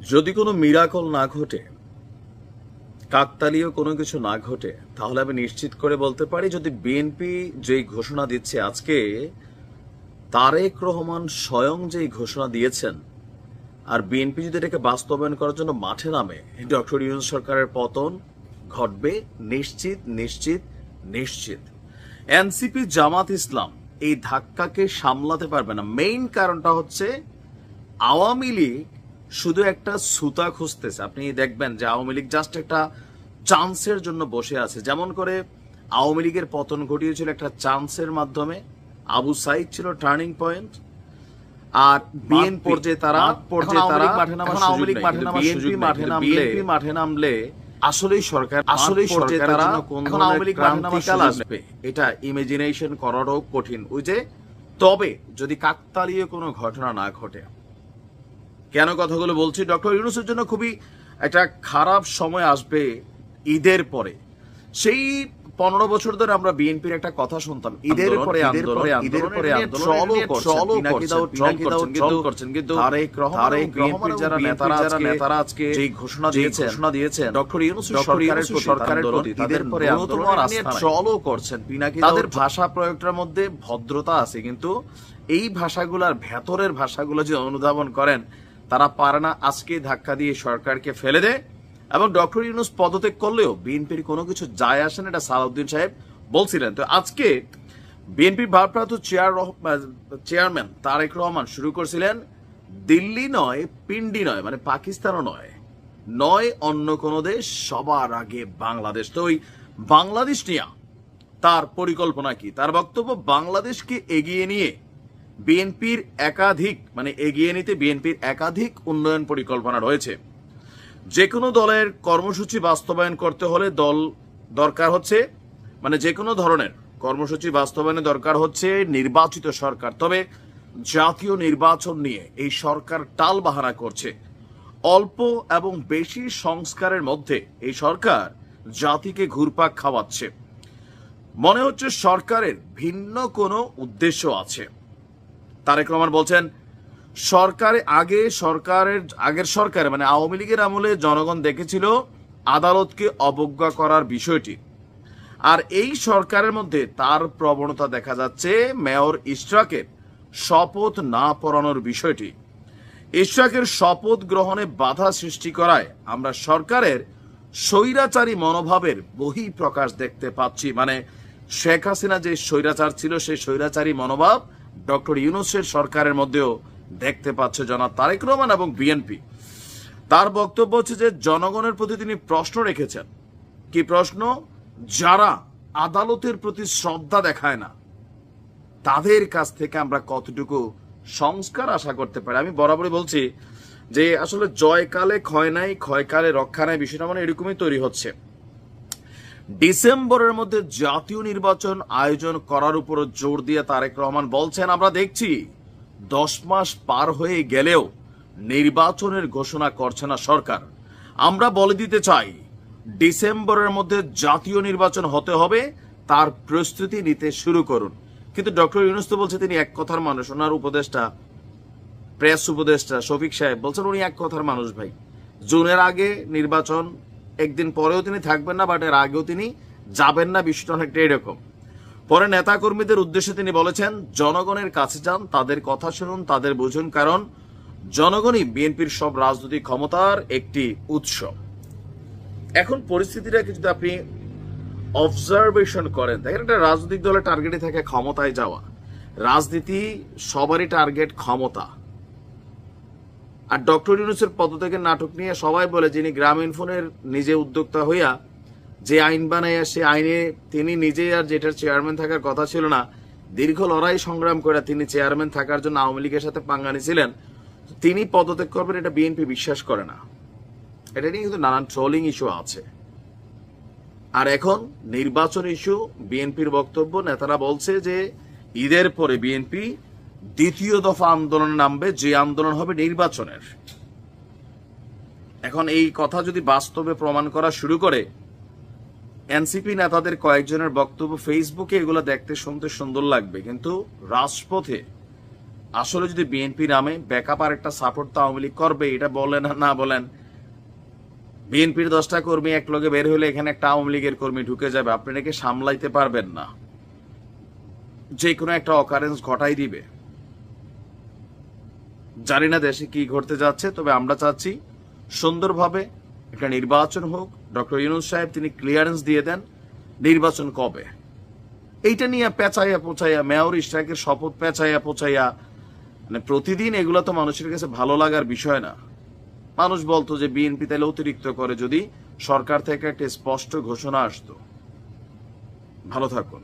যদি কোনো মিরাকল না ঘটে, কাকতালীয় কোনো কিছু না ঘটে, তাহলে আমি নিশ্চিত করে বলতে পারি যদি বিএনপি যেই ঘোষণা দিচ্ছে আজকে, তারেক রহমান স্বয়ং যেই ঘোষণা দিয়েছেন, আর বিএনপি যদি এটাকে বাস্তবায়ন করার জন্য মাঠে নামে, ডক্টর ইউনুস সরকারের পতন ঘটবে নিশ্চিত নিশ্চিত নিশ্চিত। এনসিপি জামাত ইসলাম এই ধাক্কাকে সামলাতে পারবে না। মেইন কারণটা হচ্ছে আওয়ামী লীগ শুধু একটা সুতা খুঁজতেছে। আপনি দেখবেন যে আওয়ামী লীগ জাস্ট একটা চান্সের জন্য বসে আছে। যেমন করে আওয়ামী লীগের পতন ঘটিয়েছিল একটা চান্সের মাধ্যমে। আবু সাইদ ছিল টার্নিং পয়েন্ট আর বিএন পর্যায়ে তারা পর্যায়ে তারা আওয়ামী লীগ মাঠে নামার বিএনপি মাঠে নামলে বিএনপি মাঠে নামলে আসলেই সরকার আসলেই সরকার তারা কোন আওয়ামী লীগ মাঠে নামার আসবে। এটা ইমাজিনেশন করারও কঠিন। ওই যে তবে যদি কাকতালীয় কোনো ঘটনা না ঘটে কেন কথাগুলো বলছি? ডক্টর ইউনুসের জন্য খুবই একটা খারাপ সময় আসবে ঈদের পরে। সেই পনেরো বছর ধরে আমরা বিএনপির একটা কথা শুনতাম ঈদের পরে ঈদের পরে করছেন কিন্তু তারেক রহমান যারা নেতারা যারা নেতারা আজকে যেই ঘোষণা দিয়েছেন ঘোষণা দিয়েছেন ডক্টর ইউনুস সরকারের সরকারের প্রতি তাদের পরে ট্রলও করছেন পিনাকি তাদের ভাষা প্রয়োগটার মধ্যে ভদ্রতা আছে কিন্তু এই ভাষাগুলার ভেতরের ভাষাগুলো যে অনুধাবন করেন তারা পারে না আজকে ধাক্কা দিয়ে সরকারকে ফেলে দেয় এবং ডক্টর ইউনুস পদত্যাগ করলেও বিএনপির কোনো কিছু যায় আসে না, এটা সালাউদ্দিন সাহেব বলছিলেন। তো আজকে বিএনপির ভারপ্রাপ্ত চেয়ার চেয়ারম্যান তারেক রহমান শুরু করছিলেন দিল্লি নয়, পিন্ডি নয় মানে পাকিস্তানও নয় নয় অন্য কোনো দেশ, সবার আগে বাংলাদেশ। তো ওই বাংলাদেশ নিয়ে তার পরিকল্পনা কি? তার বক্তব্য, বাংলাদেশকে এগিয়ে নিয়ে বিএনপির একাধিক মানে এগিয়ে নিতে বিএনপির একাধিক উন্নয়ন পরিকল্পনা রয়েছে। যে কোনো দলের কর্মসূচি বাস্তবায়ন করতে হলে দল দরকার হচ্ছে মানে যে কোনো ধরনের কর্মসূচি বাস্তবায়নে দরকার হচ্ছে নির্বাচিত সরকার। তবে জাতীয় নির্বাচন নিয়ে এই সরকার টাল বাহানা করছে। অল্প এবং বেশি সংস্কারের মধ্যে এই সরকার জাতিকে ঘুরপাক খাওয়াচ্ছে। মনে হচ্ছে সরকারের ভিন্ন কোনো উদ্দেশ্য আছে। তারেক রহমান বলছেন, সরকারে আগে সরকারের, আগের সরকারে মানে আওয়ামী লীগের আমলে জনগণ দেখেছিল আদালতকে অবজ্ঞা করার বিষয়টি। আর এই সরকারের মধ্যে তার প্রবণতা দেখা যাচ্ছে মেয়র ইশরাকের শপথ না পড়ানোর বিষয়টি। ইশরাকের শপথ গ্রহণে বাধা সৃষ্টি করায় আমরা সরকারের স্বৈরাচারী মনোভাবের বহি প্রকাশ দেখতে পাচ্ছি। মানে শেখ হাসিনা যে স্বৈরাচার ছিল, সেই স্বৈরাচারী মনোভাব ডক্টর ইউনুসের সরকারের মধ্যেও দেখতে পাচ্ছে জনাব তারেক রহমান এবং বিএনপি। তার বক্তব্য হচ্ছে যে জনগণের প্রতি তিনি প্রশ্ন রেখেছেন। কি প্রশ্ন? যারা আদালতের প্রতি শ্রদ্ধা দেখায় না, তাদের কাছ থেকে আমরা কতটুকু সংস্কার আশা করতে পারি? আমি বরাবরই বলছি যে আসলে জয়কালে ক্ষয় নাই, ক্ষয়কালে রক্ষা নাই, বিষয়টা মানে এরকমই তৈরি হচ্ছে। ডিসেম্বরের মধ্যে জাতীয় নির্বাচন আয়োজন করার উপর জোর দিয়ে তারেক রহমান বলছেন, আমরা দেখছি দশ মাস পার হয়ে গেলেও নির্বাচনের ঘোষণা করছে না সরকার। আমরা বলে দিতে চাই, ডিসেম্বরের মধ্যে জাতীয় নির্বাচন হতে হবে, তার প্রস্তুতি নিতে শুরু করুন। কিন্তু ডক্টর ইউনুস তো বলছে, তিনি এক কথার মানুষ। ওনার উপদেষ্টা, প্রেস উপদেষ্টা শফিক সাহেব বলছেন, উনি এক কথার মানুষ ভাই। জুনের আগে নির্বাচন একদিন পরেও তিনি থাকবেন না বাট এর আগেও তিনি যাবেন না। বিষয়টা অনেকটা এরকম। পরে নেতাকর্মীদের উদ্দেশ্যে তিনি বলেছেন, জনগণের কাছে যান, তাদের কথা শুনুন, তাদের বুঝুন, কারণ জনগণই বিএনপির সব রাজনৈতিক ক্ষমতার একটি উৎস। এখন পরিস্থিতিটাকে যদি আপনি অবজারভেশন করেন, দেখেন একটা রাজনৈতিক দলের টার্গেটে থাকে ক্ষমতায় যাওয়া। রাজনীতি সবারই টার্গেট ক্ষমতা। আর ডক্টর ইউনুসের পদত্যাগের নাটক নিয়ে সবাই বলে যিনি গ্রামীণ ফোনের নিজে উদ্যোক্তা হইয়া যে আইন বানাইয়া সে আইনে তিনি নিজেই আর যেটার চেয়ারম্যান থাকার কথা ছিল না, দীর্ঘ লড়াই সংগ্রাম করে তিনি চেয়ারম্যান থাকার জন্য আওয়ামী লীগের সাথে পাঙ্গানি ছিলেন তিনি পদত্যাগ করবেন এটা বিএনপি বিশ্বাস করে না। এটা নিয়ে কিন্তু নানান ট্রোলিং ইস্যু আছে। আর এখন নির্বাচন ইস্যু বিএনপির বক্তব্য, নেতারা বলছে যে ঈদের পরে বিএনপি দ্বিতীয় দফা আন্দোলনে নামবে, যে আন্দোলন হবে নির্বাচনের। এখন এই কথা যদি বাস্তবে প্রমাণ করা শুরু করে, এনসিপি নেতাদের কয়েকজনের বক্তব্য ফেসবুকে এগুলো দেখতে শুনতে সুন্দর লাগবে। কিন্তু রাজপথে আসলে যদি বিএনপি নামে, ব্যাকআপ আর একটা সাপোর্ট তো আওয়ামী লীগ করবে, এটা বলেন আর না বলেন, বিএনপির দশটা কর্মী এক লগে বের হলে এখানে একটা আওয়ামী লীগের কর্মী ঢুকে যাবে, আপনি নাকি সামলাইতে পারবেন না। যে কোনো একটা অকারেন্স ঘটাই দিবে। জানি না দেশে কি ঘটতে যাচ্ছে, তবে আমরা চাচ্ছি সুন্দরভাবে একটা নির্বাচন হোক। ডক্টর ইউনুস সাহেব, তিনি ক্লিয়ারেন্স দিয়ে দেন নির্বাচন কবে। এইটা নিয়ে পেঁচাইয়া পোচাইয়া, মেয়র ইস্টাকের শপথ পেঁচাইয়া পোচাইয়া মানে প্রতিদিন এগুলো তো মানুষের কাছে ভালো লাগার বিষয় না। মানুষ বলতো যে, বিএনপি তাহলে অতিরিক্ত করে যদি সরকার থেকে একটা স্পষ্ট ঘোষণা আসতো। ভালো থাকুন।